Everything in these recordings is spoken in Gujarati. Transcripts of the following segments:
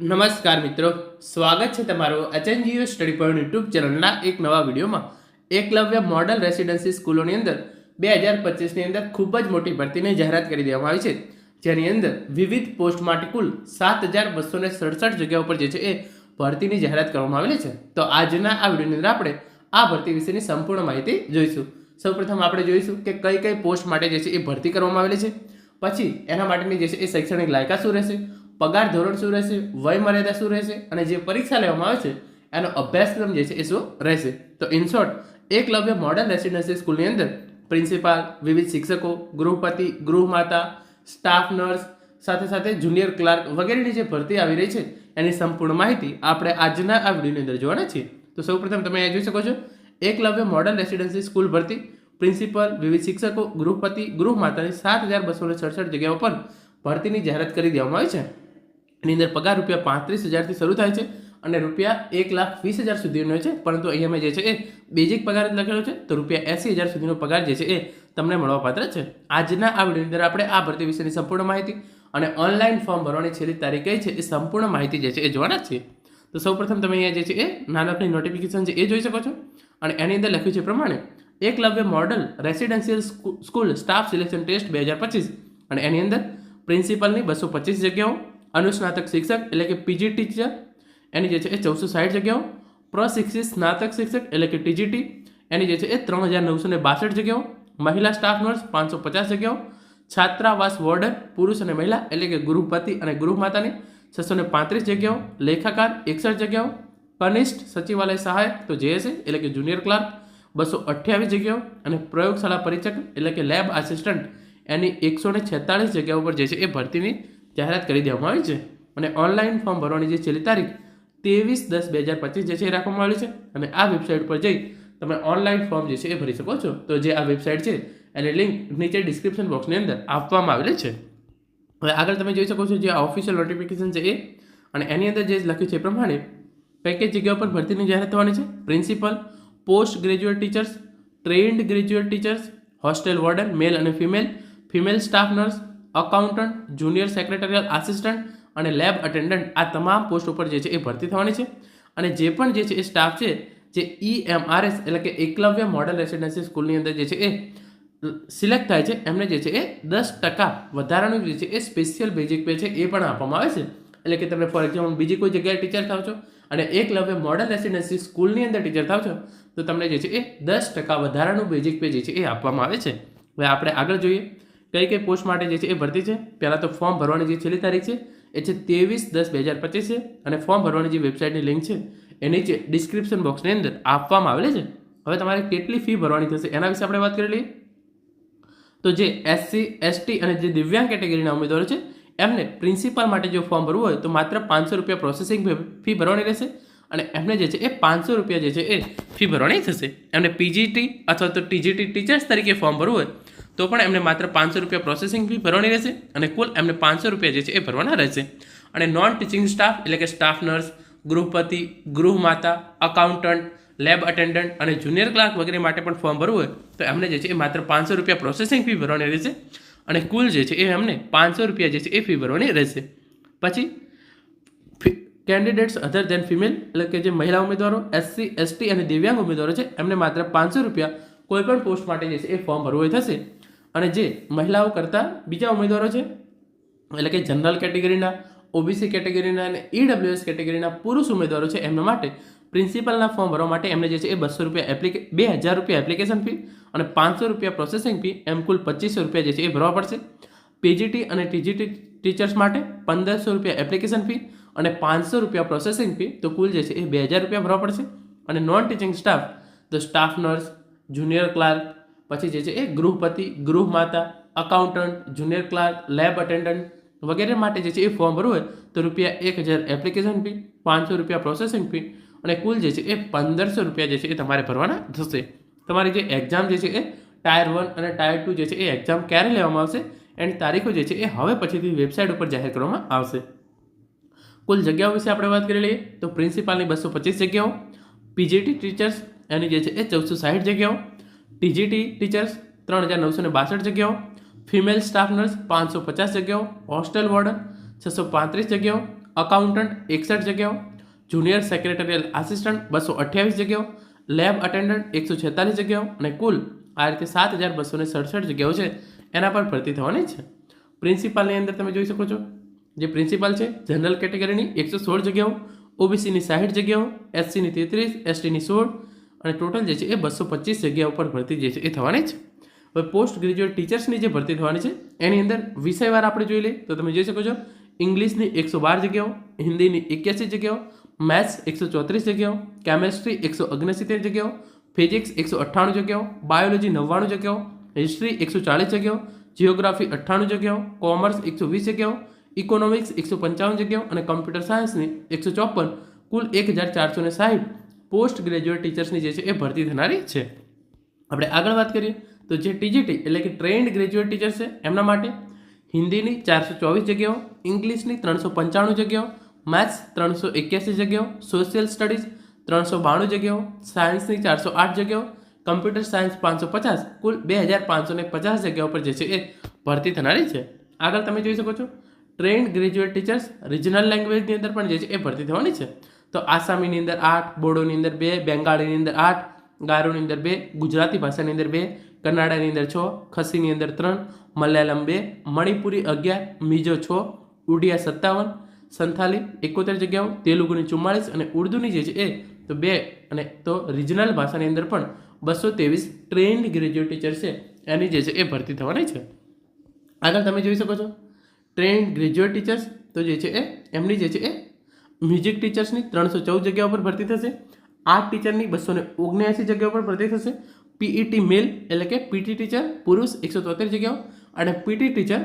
નમસ્કાર મિત્રો, સ્વાગત છે તમારું એચએનજીયુ સ્ટડી પોઈન્ટ યુટ્યુબ ચેનલના એક નવા વિડીયોમાં. એકલવ્ય મોડલ રેસિડેન્સી સ્કૂલોની અંદર બે હજાર પચીસની અંદર ખૂબ જ મોટી ભરતીની જાહેરાત કરી દેવામાં આવી છે. જેની અંદર વિવિધ પોસ્ટ માટે કુલ સાત હજાર બસો ને સડસઠ જગ્યાઓ પર જે છે એ ભરતીની જાહેરાત કરવામાં આવેલી છે. તો આજના આ વિડીયોની અંદર આપણે આ ભરતી વિશેની સંપૂર્ણ માહિતી જોઈશું. સૌપ્રથમ આપણે જોઈશું કે કઈ કઈ પોસ્ટ માટે જે છે એ ભરતી કરવામાં આવેલી છે. પછી એના માટેની જે છે એ શૈક્ષણિક લાયકાત શું રહેશે? પગાર ધોરણ શું રહેશે વય મર્યાદા શું રહેશે અને જે પરીક્ષા લેવામાં આવે છે, એનો અભ્યાસક્રમ જે છે એ શું રહેશે? તો in short Eklavya modern residency સ્કૂલની અંદર પ્રિન્સિપાલ વિવિધ શિક્ષકો, ગૃહપતિ, ગૃહમાતા સ્ટાફ નર્સ સાથે સાથે જુનિયર ક્લાર્ક વગેરેની જે ભરતી આવી રહી છે, એની સંપૂર્ણ માહિતી આપણે આજના આ વિડીયોની અંદર જોવાના છીએ. તો સૌપ્રથમ તમે અહીંયા જોઈ શકો છો એકલવ્ય મોડર્ન રેસિડેન્સી સ્કૂલ ભરતી પ્રિન્સિપલ વિવિધ શિક્ષકો, ગૃહપતિ, ગૃહમાતાની સાત હજાર બસો ને સડસઠ જગ્યાઓ પર ભરતીની જાહેરાત કરી દેવામાં આવી છે. એની અંદર પગાર રૂપિયા પાંત્રીસ હજારથી શરૂ થાય છે અને રૂપિયા એક લાખ વીસ હજાર સુધીનો છે. પરંતુ અહીંયા જે છે એ બેઝિક પગાર જ લખેલો છે. તો રૂપિયા એસી હજાર સુધીનો પગાર જે છે એ તમને મળવાપાત્ર છે. આજના આ વિડીયોની અંદર આપણે આ ભરતી વિશેની સંપૂર્ણ માહિતી અને ઓનલાઈન ફોર્મ ભરવાની છેલ્લી તારીખ કઈ છે એ સંપૂર્ણ માહિતી જે છે એ જોવાના છીએ. તો સૌપ્રથમ તમે અહીંયા જે છે એ નાનકડી નોટિફિકેશન છે એ જોઈ શકો છો. અને એની અંદર લખ્યું છે પ્રમાણે Eklavya model residential school staff selection test બે હજાર પચીસ. અને એની અંદર પ્રિન્સિપલની બસો પચીસ જગ્યાઓ અનુસ્નાતક શિક્ષક એટલે કે પીજી ટીચર. એની જે છે એ ચૌદસો સાઠ જગ્યાઓ. પ્રશિક્ષિત સ્નાતક શિક્ષક એટલે કે ટીજીટી એની જે છે એ ત્રણ હજાર નવસો ને બાસઠ જગ્યાઓ. મહિલા સ્ટાફ નર્સ પાંચસો પચાસ જગ્યાઓ. છાત્રાવાસ વોર્ડન પુરુષ અને મહિલા એટલે કે ગૃહપતિ અને ગૃહમાતાની છસો ને પાંત્રીસ જગ્યાઓ. લેખાકાર એકસઠ જગ્યાઓ. કનિષ્ઠ સચિવાલય સહાયક તો જેએસએ એટલે કે જુનિયર ક્લાર્ક બસો અઠ્યાવીસ જગ્યાઓ. અને પ્રયોગશાળા પરીક્ષક એટલે કે લેબ આસિસ્ટન્ટ એની એકસો ને છેતાળીસ જગ્યાઓ પર જે છે એ ભરતીની જાહેરાત કરી દેવામાં આવી છે અને ઓનલાઈન ફોર્મ ભરવાની જે છેલ્લી તારીખ ત્રેવીસ દસ બે હજાર પચીસ જે છે એ રાખવામાં આવી છે અને આ વેબસાઇટ પર જઈ તમે ઓનલાઈન ફોર્મ જે છે એ ભરી શકો છો. તો જે આ વેબસાઇટ છે એની લિંક નીચે ડિસ્ક્રિપ્શન બોક્સની અંદર આપવામાં આવેલી છે. હવે આગળ તમે જોઈ શકો છો જે ઓફિશિયલ નોટિફિકેશન છે એ અને એની અંદર જે લખ્યું છે એ પ્રમાણે પેકેજ જગ્યા પર ભરતીની જાહેરાત થવાની છે. Principal post graduate teachers trained graduate teachers hostel warden male અને female female staff nurse accountant junior secretarial assistant અને લેબ અટેન્ડન્ટ આ તમામ પોસ્ટ ઉપર જે છે એ ભરતી થવાની છે. અને જે પણ જે છે એ સ્ટાફ છે, જે ઈએમઆરએસ એટલે કે એકલવ્ય મોડલ રેસિડેન્સી સ્કૂલની અંદર જે છે એ સિલેક્ટ થાય છે, એમને જે છે એ દસ ટકા વધારાનું જે છે એ સ્પેશિયલ બેઝિક પે છે એ પણ આપવામાં આવે છે. એટલે કે તમે ફોર એક્ઝામ્પલ બીજી કોઈ જગ્યાએ ટીચર થાવ છો અને એકલવ્ય મોડલ રેસિડેન્સી સ્કૂલની અંદર ટીચર થાવ છો, તો તમને જે છે એ દસ ટકા વધારાનું બેઝિક પે જે છે એ આપવામાં આવે છે. હવે આપણે આગળ જોઈએ. કઈ કઈ પોસ્ટ માટે જે છે એ ભરતી છે? પહેલાં તો ફોર્મ ભરવાની જે છેલ્લી તારીખ છે, એ છે ત્રેવીસ દસ બે હજાર પચીસ છે અને ફોર્મ ભરવાની જે વેબસાઇટની લિંક છે એ નીચે ડિસ્ક્રિપ્શન બોક્સની અંદર આપવામાં આવેલી છે. હવે તમારે કેટલી ફી ભરવાની થશે એના વિશે આપણે વાત કરી લઈએ. તો જે એસસી એસટી અને જે દિવ્યાંગ કેટેગરીના ઉમેદવારો છે, એમને પ્રિન્સિપાલ માટે જો ફોર્મ ભરવું હોય તો માત્ર પાંચસો રૂપિયા પ્રોસેસિંગ ફી ભરવાની રહેશે અને એમને જે છે એ પાંચસો રૂપિયા જે છે એ ફી ભરવાની થશે. એમને પીજીટી અથવા તો ટીજીટી ટીચર્સ તરીકે ફોર્મ ભરવું હોય તો પણ એમને માત્ર પાંચસો રૂપિયા પ્રોસેસિંગ ફી ભરવાની રહેશે અને કુલ એમને પાંચસો રૂપિયા જે છે એ ભરવાના રહેશે. અને નોન ટીચિંગ સ્ટાફ એટલે કે સ્ટાફ નર્સ ગૃહપતિ ગૃહમાતા અકાઉન્ટન્ટ લેબ અટેન્ડન્ટ અને જુનિયર ક્લાર્ક વગેરે માટે પણ ફોર્મ ભરવું હોય તો એમને જે છે એ માત્ર પાંચસો રૂપિયા પ્રોસેસિંગ ફી ભરવાની રહેશે અને કુલ જે છે એ એમને પાંચસો રૂપિયા જે છે એ ફી ભરવાની રહેશે. પછી કેન્ડિડેટ્સ અધર દેન ફિમેલ એટલે કે જે મહિલા ઉમેદવારો એસસી એસટી અને દિવ્યાંગ ઉમેદવારો છે એમને માત્ર પાંચસો રૂપિયા કોઈ પણ પોસ્ટ માટે જે છે એ ફોર્મ ભરવું થશે. અને જે મહિલાઓ કરતાં બીજા ઉમેદવારો છે, એટલે કે જનરલ કેટેગરીના ઓબીસી કેટેગરીના અને ઈડબ્લ્યુએસ કેટેગરીના પુરુષ ઉમેદવારો છે, એમના માટે પ્રિન્સિપલના ફોર્મ ભરવા માટે એમને જે છે એ બસો રૂપિયા એપ્લિકે બે હજાર રૂપિયા એપ્લિકેશન ફી અને પાંચસો રૂપિયા પ્રોસેસિંગ ફી એમ કુલ પચીસો રૂપિયા જે છે એ ભરવા પડશે. પીજીટી અને ટીજીટી ટીચર્સ માટે પંદરસો રૂપિયા એપ્લિકેશન ફી અને પાંચસો રૂપિયા પ્રોસેસિંગ ફી તો કુલ જે છે એ બે હજાર રૂપિયા ભરવા પડશે. અને નોન ટીચિંગ સ્ટાફ તો સ્ટાફ નર્સ જુનિયર ક્લાર્ક પછી જે છે એ ગૃહપતિ, ગૃહમાતા accountant junior clerk lab attendant વગેરે માટે જે છે એ ફોર્મ ભરવું હોય તો રૂપિયા એક હજાર એપ્લિકેશન ફી પાંચસો રૂપિયા પ્રોસેસિંગ ફી અને કુલ જે છે એ પંદરસો રૂપિયા જે છે એ તમારે ભરવાના થશે. તમારી જે એક્ઝામ જે છે એ ટાયર વન અને ટાયર ટુ જે છે એ એક્ઝામ ક્યારે લેવામાં આવશે એની તારીખો જે છે એ હવે પછીથી વેબસાઇટ ઉપર જાહેર કરવામાં આવશે. કુલ જગ્યાઓ વિશે આપણે વાત કરી લઈએ તો પ્રિન્સિપાલની બસો પચીસ જગ્યાઓ પીજીટી ટીચર્સ એની જે છે એ ચૌદસો સાઠ જગ્યાઓ ટીજીટી ટીચર્સ ત્રણ હજાર નવસો ને બાસઠ જગ્યાઓ, ફિમેલ સ્ટાફ નર્સ પાંચસો પચાસ જગ્યાઓ, હોસ્ટેલ વોર્ડન છસો પાંત્રીસ જગ્યાઓ, અકાઉન્ટન્ટ એકસઠ જગ્યાઓ, જુનિયર સેક્રેટરીયલ આસિસ્ટન્ટ બસો અઠ્યાવીસ જગ્યાઓ, લેબ અટેન્ડન્ટ એકસો છેતાલીસ જગ્યાઓ અને કુલ આ રીતે સાત હજાર બસો ને સડસઠ જગ્યાઓ છે. એના પર ભરતી થવાની છે. પ્રિન્સિપાલની અંદર તમે જોઈ શકો છો. જે પ્રિન્સિપાલ છે, જનરલ કેટેગરીની એકસો સોળ જગ્યાઓ, ઓબીસીની સાહીઠ જગ્યાઓ, એસસીની તેત્રીસ, એસટીની સોળ અને ટોટલ જે છે એ બસો પચીસ જગ્યાઓ ઉપર ભરતી જે છે એ થવાની છે હવે પોસ્ટ ગ્રેજ્યુએટ ટીચર્સની જે ભરતી થવાની છે, એની અંદર વિષયવાર આપણે જોઈ લઈએ. તો તમે જોઈ શકો છો, ઇંગ્લિશની એકસો બાર જગ્યાઓ, હિન્દીની એક્યાસી જગ્યાઓ મેથ્સ એકસો ચોત્રીસ જગ્યાઓ કેમેસ્ટ્રી એકસો ઓગણસિત્તેર જગ્યાઓ ફિઝિક્સ એકસો અઠ્ઠાણું જગ્યાઓ બાયોલોજી નવ્વાણું જગ્યાઓ હિસ્ટ્રી એકસો ચાલીસ જગ્યાઓ જિયોગ્રાફી અઠ્ઠાણું જગ્યાઓ કોમર્સ એકસો વીસ જગ્યાઓ ઇકોનોમિક્સ એકસો પંચાવન જગ્યાઓ અને કમ્પ્યુટર સાયન્સની એકસો ચોપન, કુલ એક હજાર ચારસો ને સાહીઠ. પોસ્ટ ગ્રેજ્યુએટ ટીચર્સની જે છે એ ભરતી થનારી છે. આપણે આગળ વાત કરીએ તો જે ટીજીટી એટલે કે ટ્રેન્ડ ગ્રેજ્યુએટ ટીચર્સ છે, એમના માટે હિન્દીની ચારસો ચોવીસ જગ્યાઓ, ઇંગ્લિશની ત્રણસો પંચાણું જગ્યાઓ, મેથ્સ ત્રણસો એક્યાસી જગ્યાઓ, સોશિયલ સ્ટડીઝ ત્રણસો બાણું જગ્યાઓ, સાયન્સની ચારસો આઠ જગ્યાઓ, કમ્પ્યુટર સાયન્સ પાંચસો પચાસ, કુલ બે હજાર પાંચસો ને પચાસ જગ્યાઓ પર જે છે એ ભરતી થનારી છે. આગળ તમે જોઈ શકો છો, ટ્રેન્ડ ગ્રેજ્યુએટ ટીચર્સ, રિજનલ લેંગ્વેજની અંદર પણ જે છે એ ભરતી થવાની છે. તો આસામીની અંદર આઠ, બોડોની અંદર બે, બેંગાળીની અંદર આઠ, ગારોની અંદર બે, ગુજરાતી ભાષાની અંદર બે, કન્નાડાની અંદર છ, ખસીની અંદર ત્રણ, મલયાલમ બે, મણિપુરી અગિયાર, મિઝો છ, ઉડિયા સત્તાવન, સંથાલી એકોતેર જગ્યાઓ, તેલુગુની ચુમ્માળીસ અને ઉર્દુની જે છે એ તો બે અને તો રિજનલ ભાષાની અંદર પણ બસો ત્રેવીસ ટ્રેન્ડ ગ્રેજ્યુએટ ટીચર છે. એની જે છે એ ભરતી થવાની છે. આગળ તમે જોઈ શકો છો. ટ્રેન્ડ ગ્રેજ્યુએટ ટીચર્સ તો જે છે એ એમની જે છે એ મ્યુઝિક ટીચર્સની ત્રણસો ચૌદ જગ્યાઓ પર ભરતી થશે. આર્ટ ટીચરની બસો ને ઓગણ્યાસી જગ્યાઓ પર ભરતી થશે. પીઈટી મેલ એટલે કે પીટી ટીચર પુરુષ એકસો તોતેર જગ્યાઓ અને પીટી ટીચર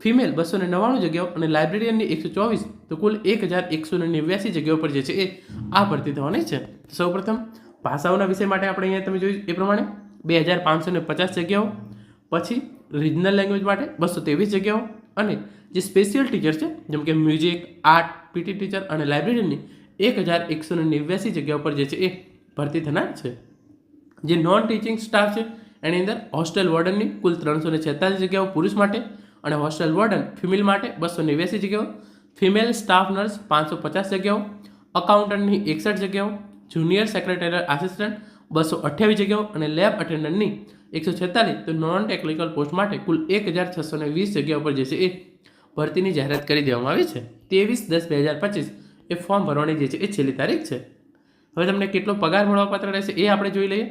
ફિમેલ બસો ને નવ્વાણું જગ્યાઓ અને લાઇબ્રેરિયનની એકસો ચોવીસ. તો કુલ એક હજાર એકસો ને નેવ્યાસી જગ્યાઓ પર જે છે એ આ ભરતી થવાની છે. સૌપ્રથમ ભાષાઓના વિષય માટે આપણે અહીંયા તમે જોયું એ પ્રમાણે બે હજાર પાંચસો ને પચાસ જગ્યાઓ. પછી રિજનલ લેંગ્વેજ માટે બસો ત્રેવીસ જગ્યાઓ. અને જે સ્પેશિયલ ટીચર છે, જેમ કે મ્યુઝિક આર્ટ પીટી ટીચર અને લાઇબ્રેરીની એક હજાર એકસો ને નેવ્યાસી જગ્યાઓ પર જે છે એ ભરતી થનાર છે. જે નોન ટીચિંગ સ્ટાફ છે, એની અંદર હોસ્ટેલ વોર્ડનની કુલ ત્રણસો ને છેતાલીસ જગ્યાઓ પુરુષ માટે અને હોસ્ટેલ વોર્ડન ફિમેલ માટે બસો નેવ્યાસી જગ્યાઓ ફિમેલ સ્ટાફ નર્સ પાંચસો પચાસ જગ્યાઓ અકાઉન્ટન્ટની એકસઠ જગ્યાઓ જુનિયર સેક્રેટરી આસિસ્ટન્ટ બસો અઠ્યાવીસ જગ્યાઓ અને લેબ અટેન્ડન્ટની એકસો છેતાલીસ તો નોન ટેકનિકલ પોસ્ટ માટે કુલ એક હજાર છસો ને વીસ જગ્યાઓ પર જે છે એ ભરતીની જાહેરાત કરી દેવામાં આવી છે. ત્રેવીસ દસ બે હજાર પચીસ એ ફોર્મ ભરવાની જે છે એ છેલ્લી તારીખ છે. હવે તમને કેટલો પગાર મળવાપાત્ર રહેશે એ આપણે જોઈ લઈએ.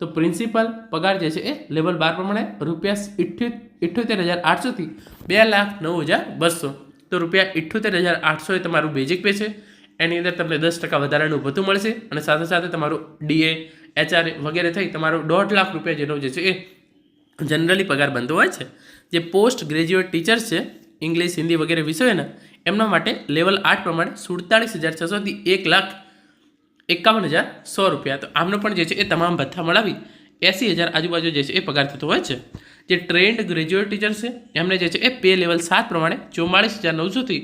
તો પ્રિન્સિપલ પગાર જે છે એ લેવલ બાર પ્રમાણે રૂપિયા ઇઠ્યોતેર હજાર આઠસોથી બે લાખ નવ હજાર બસો. તો રૂપિયા ઇઠ્યોતેર હજાર આઠસો એ તમારું બેઝિક પે છે. એની અંદર તમને દસ ટકા વધારાનું ભથ્થું મળશે અને સાથે સાથે તમારું ડીએ એચઆર વગેરે થઈ, તમારું દોઢ લાખ રૂપિયા જેટલો જે છે એ જનરલી પગાર બનતો હોય છે. જે પોસ્ટ ગ્રેજ્યુએટ ટીચર્સ છે ઇંગ્લિશ હિન્દી વગેરે વિષયોના એમના માટે લેવલ આઠ પ્રમાણે સુડતાળીસ હજાર છસોથી એક લાખ એકાવન હજાર સો રૂપિયા. તો આમનો પણ જે છે એ તમામ ભથ્થા મળાવી એંસી હજાર આજુબાજુ જે છે એ પગાર થતો હોય છે. જે ટ્રેન્ડ ગ્રેજ્યુએટ ટીચર છે, એમને જે છે એ પે લેવલ સાત પ્રમાણે ચુમ્માળીસ હજાર નવસોથી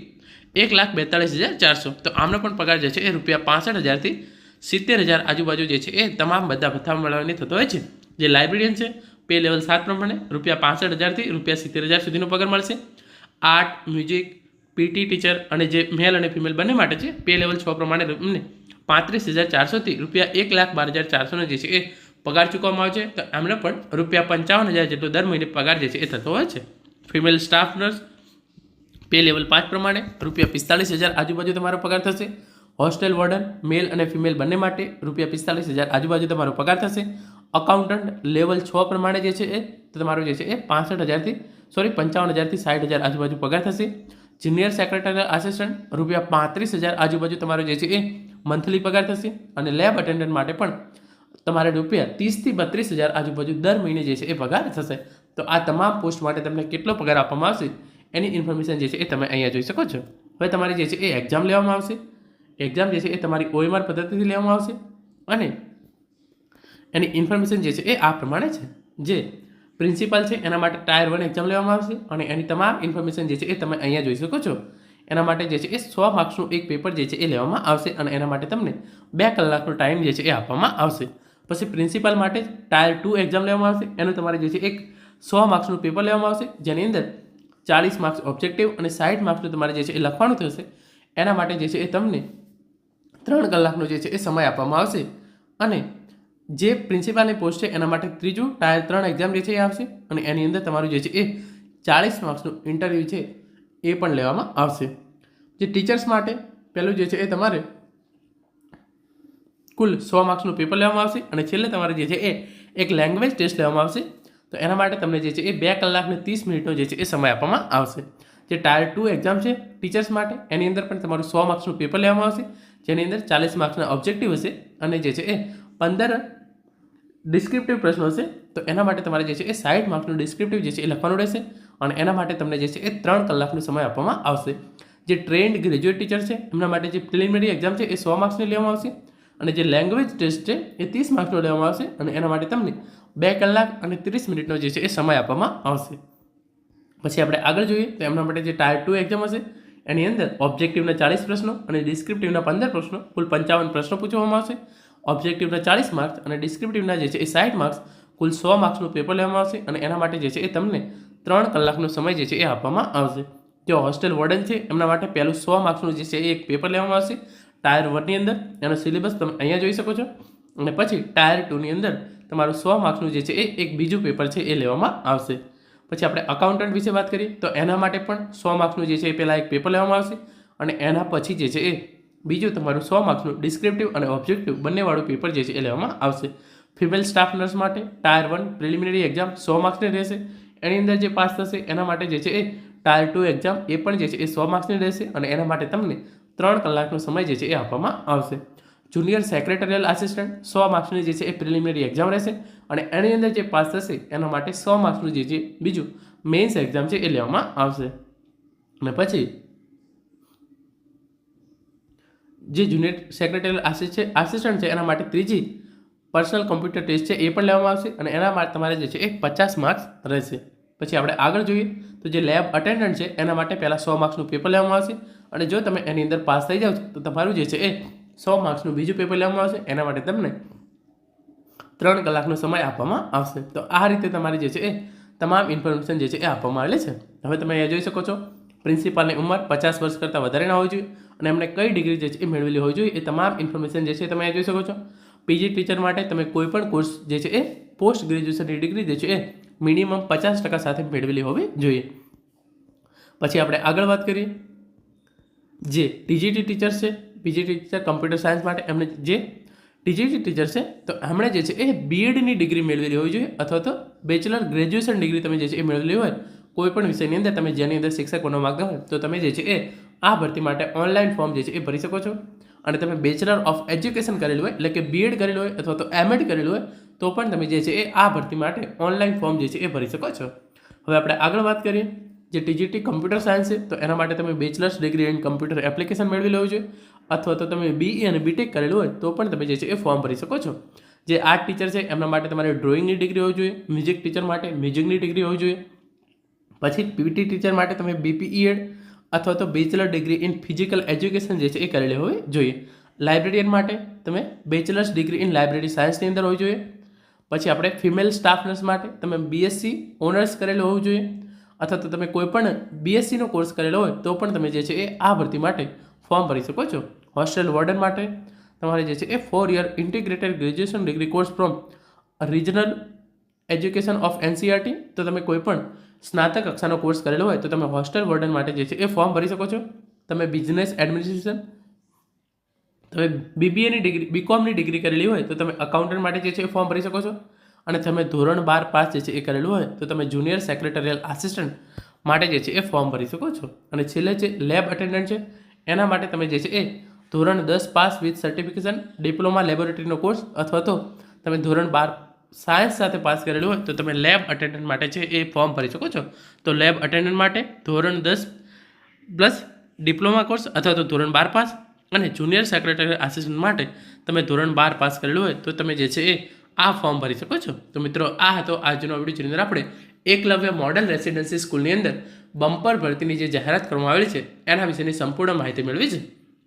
એક લાખ બેતાળીસ હજાર ચારસો. તો આમનો પણ પગાર જે છે એ રૂપિયા પાસઠ હજારથી સિત્તેર હજાર આજુબાજુ જે છે એ તમામ બધા ભથ્થા મળવાની થતો હોય છે. જે લાઇબ્રેરિયન છે પે લેવલ સાત પ્રમાણે રૂપિયા પાસઠ હજારથી રૂપિયા સિત્તેર હજાર સુધીનો પગાર મળશે. આર્ટ મ્યુઝિક પીટી ટીચર અને જે મેલ અને ફિમેલ બંને માટે છે પે લેવલ છ પ્રમાણે એમને પાંત્રીસ હજાર ચારસોથી રૂપિયા એક લાખ બાર હજાર ચારસોનો જે છે એ પગાર ચૂકવવામાં આવે છે તો એમને પણ રૂપિયા પંચાવન હજાર જેટલો દર મહિને પગાર જે છે એ થતો હોય છે. Female staff nurse pay level પાંચ પ્રમાણે રૂપિયા પિસ્તાળીસ હજાર આજુબાજુ તમારો પગાર થશે. હોસ્ટેલ વોર્ડન, મેલ અને ફિમેલ બંને માટે રૂપિયા પિસ્તાલીસ હજાર આજુબાજુ તમારો પગાર થશે. અકાઉન્ટન્ટ લેવલ છ પ્રમાણે જે છે એ તમારું જે છે એ પાસઠ હજારથી સોરી પંચાવન હજારથી સાઠ હજાર આજુબાજુ પગાર થશે. જુનિયર સેક્રેટરી આસિસ્ટન્ટ રૂપિયા પાંત્રીસ હજાર આજુબાજુ તમારો જે છે એ મંથલી પગાર થશે અને લેબ અટેન્ડન્ટ માટે પણ તમારે રૂપિયા ત્રીસથી બત્રીસ હજાર આજુબાજુ દર મહિને જે છે એ પગાર થશે. તો આ તમામ પોસ્ટ માટે તમને કેટલો પગાર આપવામાં આવશે, એની ઇન્ફોર્મેશન જે છે એ તમે અહીંયા જોઈ શકો છો. હવે તમારી જે છે એ એક્ઝામ લેવામાં આવશે. એક્ઝામ જે છે એ તમારી ઓએમઆર પદ્ધતિથી લેવામાં આવશે અને એની ઇન્ફોર્મેશન જે છે એ આ પ્રમાણે છે. જે પ્રિન્સિપાલ છે એના માટે ટાયર વન એક્ઝામ લેવામાં આવશે અને એની તમામ ઇન્ફોર્મેશન જે છે એ તમે અહીંયા જોઈ શકો છો. એના માટે જે છે એ સો માર્ક્સનું એક પેપર જે છે એ લેવામાં આવશે અને એના માટે તમને બે કલાકનો ટાઈમ જે છે એ આપવામાં આવશે. પછી પ્રિન્સિપાલ માટે ટાયર ટુ એક્ઝામ લેવામાં આવશે. એનું તમારે જે છે એક સો માર્ક્સનું પેપર લેવામાં આવશે, જેની અંદર ચાલીસ માર્ક્સ ઓબ્જેક્ટિવ અને સાઠ માર્ક્સનું તમારે જે છે એ લખવાનું થશે. એના માટે જે છે એ તમને ત્રણ કલાકનો જે છે એ સમય આપવામાં આવશે. અને જે પ્રિન્સિપાલની પોસ્ટ છે એના માટે ત્રીજું ટાયર ત્રણ એક્ઝામ જે છે એ આવશે અને એની અંદર તમારું જે છે એ ચાળીસ માર્ક્સનું ઇન્ટરવ્યૂ છે એ પણ લેવામાં આવશે. જે ટીચર્સ માટે પહેલું જે છે એ તમારે કુલ સો માર્ક્સનું પેપર લેવામાં આવશે અને છેલ્લે તમારે જે છે એ એક લેંગ્વેજ ટેસ્ટ લેવામાં આવશે. તો એના માટે તમને જે છે એ બે કલાકને ત્રીસ મિનિટનો જે છે એ સમય આપવામાં આવશે. જે ટાયર ટુ એક્ઝામ છે ટીચર્સ માટે એની અંદર પણ તમારું સો માર્ક્સનું પેપર લેવામાં આવશે. જેની અંદર ચાલીસ માર્ક્સના ઓબ્જેક્ટિવ હશે અને જે છે એ પંદર ડિસ્ક્રિપ્ટિવ પ્રશ્નો હશે, તો એના માટે તમારે જે છે એ સાઠ માર્ક્સનું ડિસ્ક્રિપ્ટિવ જે છે એ લખવાનું રહેશે અને એના માટે તમને જે છે એ ત્રણ કલાકનો સમય આપવામાં આવશે. જે ટ્રેન્ડ ગ્રેજ્યુએટ ટીચર છે, એમના માટે જે પ્રિલિમિનરી એક્ઝામ છે એ સો માર્ક્સની લેવામાં આવશે અને જે લેંગ્વેજ ટેસ્ટ છે એ ત્રીસ માર્ક્સનો લેવામાં આવશે અને એના માટે તમને બે કલાક અને ત્રીસ મિનિટનો જે છે એ સમય આપવામાં આવશે. પછી આપણે આગળ જોઈએ તો એમના માટે જે ટાયર ટુ એક્ઝામ હશે એની અંદર ઓબ્જેક્ટિવના ચાળીસ પ્રશ્નો અને ડિસ્ક્રિપ્ટિવના પંદર પ્રશ્નો, કુલ પંચાવન પ્રશ્નો પૂછવામાં આવશે. ઓબ્જેક્ટિવના ચાલીસ માર્ક્સ અને ડિસ્ક્રિપ્ટિવના જે છે એ સાઠ માર્ક્સ કુલ સો માર્ક્સનું પેપર લેવામાં આવશે અને એના માટે જે છે એ તમને ત્રણ કલાકનો સમય જે છે એ આપવામાં આવશે. જે હોસ્ટેલ વોર્ડન છે, એમના માટે પહેલું સો માર્ક્સનું જે છે એ એક પેપર લેવામાં આવશે. ટાયર વનની અંદર એનો સિલેબસ તમે અહીંયા જોઈ શકો છો. અને પછી ટાયર ટુની અંદર તમારું સો માર્ક્સનું જે છે એ એક બીજું પેપર છે એ લેવામાં આવશે. પછી આપણે અકાઉન્ટન્ટ વિશે વાત કરીએ, તો એના માટે પણ સો માર્ક્સનું જે છે એ પહેલાં એક પેપર લેવામાં આવશે અને એના પછી જે છે એ બીજું તમારું સો માર્ક્સનું ડિસ્ક્રિપ્ટિવ અને ઓબ્જેક્ટિવ બંનેવાળું પેપર જે છે એ લેવામાં આવશે. ફિમેલ સ્ટાફ નર્સ માટે ટાયર વન પ્રિલિમિનરી એક્ઝામ સો માર્ક્સની રહેશે. એની અંદર જે પાસ થશે, એના માટે જે છે એ ટાયર ટુ એક્ઝામ એ પણ જે છે એ સો માર્ક્સની રહેશે અને એના માટે તમને ત્રણ કલાકનો સમય જે છે એ આપવામાં આવશે. જુનિયર સેક્રેટરીયલ આસિસ્ટન્ટ સો માર્ક્સની જે છે એ પ્રિલિમિનરી એક્ઝામ રહેશે અને એની અંદર જે પાસ થશે એના માટે સો માર્ક્સનું જે છે બીજું મેઇન્સ એક્ઝામ છે એ લેવામાં આવશે. અને પછી જે જુનિયર સેક્રેટરીયલ આસિસ્ટ છે આસિસ્ટન્ટ છે એના માટે ત્રીજી પર્સનલ કોમ્પ્યુટર ટેસ્ટ છે એ પણ લેવામાં આવશે અને એના માટે તમારે જે છે એ પચાસ માર્ક્સ રહેશે. પછી આપણે આગળ જોઈએ તો જે લેબ અટેન્ડન્ટ છે એના માટે પહેલાં સો માર્ક્સનું પેપર લેવામાં આવશે અને જો તમે એની અંદર પાસ થઈ જાઓ તો તમારું જે છે એ સો માર્ક્સનું બીજું પેપર લેવામાં આવશે, એના માટે તમને ત્રણ કલાકનો સમય આપવામાં આવશે. તો આ રીતે તમારી જે છે એ તમામ ઇન્ફોર્મેશન જે છે એ આપવામાં આવેલી છે. હવે તમે અહીંયા જોઈ શકો છો પ્રિન્સિપાલની ઉંમર પચાસ વર્ષ કરતાં વધારે ના હોવી જોઈએ અને એમને કઈ ડિગ્રી જે છે એ મેળવેલી હોવી જોઈએ. એ તમામ ઇન્ફોર્મેશન જે છે તમે અહીંયા જોઈ શકો છો. પીજી ટીચર માટે તમે કોઈપણ કોર્સ જે છે એ પોસ્ટ ગ્રેજ્યુએશનની ડિગ્રી જે છે એ મિનિમમ પચાસ ટકા સાથે મેળવેલી હોવી જોઈએ. પછી આપણે આગળ વાત કરીએ. જે ટીજીટી ટીચર છે પીજીટી ટીચર કમ્પ્યુટર સાયન્સ માટે એમને જે ટીજી ટીચર છે, તો એમણે જે છે એ બીએડની ડિગ્રી મેળવેલી હોવી જોઈએ અથવા તો બેચલર ગ્રેજ્યુએશન ડિગ્રી તમે જે છે એ મેળવેલી હોય, કોઈ પણ વિષયની અંદર તમે જેની અંદર શિક્ષક બનવા માગતા હોય, તો તમે જે છે એ આ ભરતી માટે ઓનલાઈન ફોર્મ જે છે એ ભરી શકો છો. અને તમે બેચલર ઓફ એજ્યુકેશન કરેલું હોય, એટલે કે બીએડ કરેલું હોય અથવા તો એમએડ કરેલું હોય, તો પણ તમે જે છે એ આ ભરતી માટે ઓનલાઈન ફોર્મ જે છે એ ભરી શકો છો. હવે આપણે આગળ વાત કરીએ, જે ટીજીટી કમ્પ્યુટર સાયન્સ છે, તો એના માટે તમે bachelors degree and computer application મેળવી લેવું જોઈએ. અથવા તો તમે બીઈ અને બીટેક કરેલું હોય, તો પણ તમે જે છે એ ફોર્મ ભરી શકો છો. જે આર્ટ ટીચર છે, એમના માટે તમારે ડ્રોઈંગની ડિગ્રી હોવી જોઈએ મ્યુઝિક ટીચર માટે મ્યુઝિકની ડિગ્રી હોવી જોઈએ. પછી પીટી ટીચર માટે તમે બીપીઈએડ અથવા તો bachelor degree in physical education જે છે એ કરેલી હોવી જોઈએ. લાઇબ્રેરિયન માટે તમે બેચલર્સ ડિગ્રી ઇન લાઇબ્રેરી સાયન્સની અંદર હોવી જોઈએ. પછી આપણે ફિમેલ સ્ટાફ નર્સ માટે તમે બીએસસી ઓનર્સ કરેલું હોવું જોઈએ. અથવા તો તમે કોઈ પણ બીએસસીનો કોર્સ કરેલો હોય, તો પણ તમે જે છે એ આ ભરતી માટે ફોર્મ ભરી શકો છો. હોસ્ટેલ વોર્ડન માટે તમારે જે છે એ four year integrated graduation degree course from regional education of NCERT તો તમે કોઈપણ સ્નાતક કક્ષાનો કોર્સ કરેલો હોય તો તમે હોસ્ટેલ વોર્ડન માટે જે છે એ ફોર્મ ભરી શકો છો. તમે બિઝનેસ એડમિનિસ્ટ્રેશન તમે બીબીએની ડિગ્રી બીકોમની ડિગ્રી કરેલી હોય તો તમે અકાઉન્ટન્ટ માટે જે છે એ ફોર્મ ભરી શકો છો. અને તમે ધોરણ બાર પાસ જે છે એ કરેલું હોય તો તમે જુનિયર સેક્રેટરીયલ આસિસ્ટન્ટ માટે જે છે એ ફોર્મ ભરી શકો છો. અને છેલ્લે જે લેબ અટેન્ડન્ટ છે, એના માટે તમે જે છે એ ધોરણ દસ પાસ વિથ સર્ટિફિકેશન ડિપ્લોમા લેબોરેટરીનો કોર્સ અથવા તો તમે ધોરણ બાર સાયન્સ સાથે પાસ કરેલું હોય તો તમે લેબ અટેન્ડન્ટ માટે છે એ ફોર્મ ભરી શકો છો. તો લેબ અટેન્ડન્ટ માટે ધોરણ દસ પ્લસ ડિપ્લોમા કોર્સ અથવા તો ધોરણ બાર પાસ અને જુનિયર સેક્રેટરી આસિસ્ટન્ટ માટે તમે ધોરણ બાર પાસ કરેલું હોય તો તમે જે છે એ આ ફોર્મ ભરી શકો છો. તો મિત્રો, આ હતો આજનો વીડિયો જેની અંદર આપણે એકલવ્ય મોડલ રેસિડેન્સી સ્કૂલની અંદર બમ્પર ભરતીની જે જાહેરાત કરવામાં આવેલી છે, એના વિશેની સંપૂર્ણ માહિતી મેળવી છે.